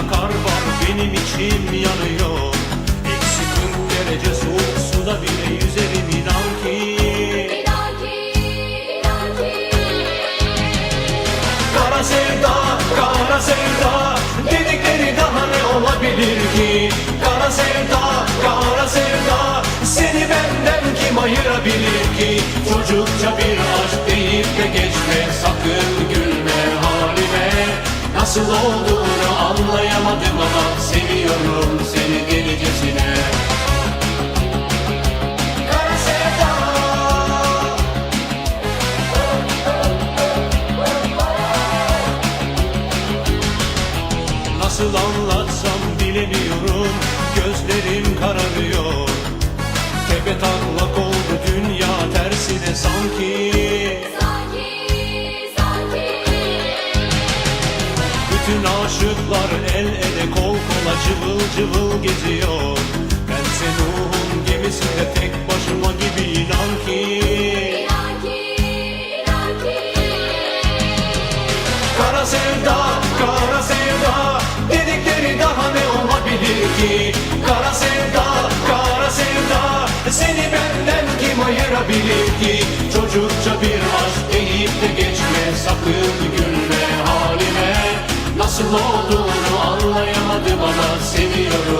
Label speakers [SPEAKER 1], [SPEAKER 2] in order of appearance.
[SPEAKER 1] lapa lapa kar var Benim içim yanıyor. Eksi 40 derece soğuk suda bile yüzerim inan ki.
[SPEAKER 2] İnan ki, inan ki.
[SPEAKER 1] Kara sevda, kara sevda Dedikleri daha ne olabilir ki? Kara sevda, kara sevda Seni benden kim ayırabilir ki? Çocukça bir olduğunu anlayamadım ama Seviyorum seni delicesine Nasıl anlatsam bilemiyorum Gözlerim kararıyor. Tepe taklak oldu dünya tersine Sanki, Bütün aşıklar el ele kol kola cıvıl cıvıl geziyor. Bense Nuh'un gemisinde tek başıma gibi inan ki.
[SPEAKER 2] İnan ki, inan ki.
[SPEAKER 1] Kara sevda, kara sevda Dedikleri daha ne olabilir ki? Kara sevda, kara sevda Seni benden kim ayırabilir ki? Çocukça bir aşk deyip de geçme Sakın halime Nasıl olduğunu anlayamadım ama Seviyorum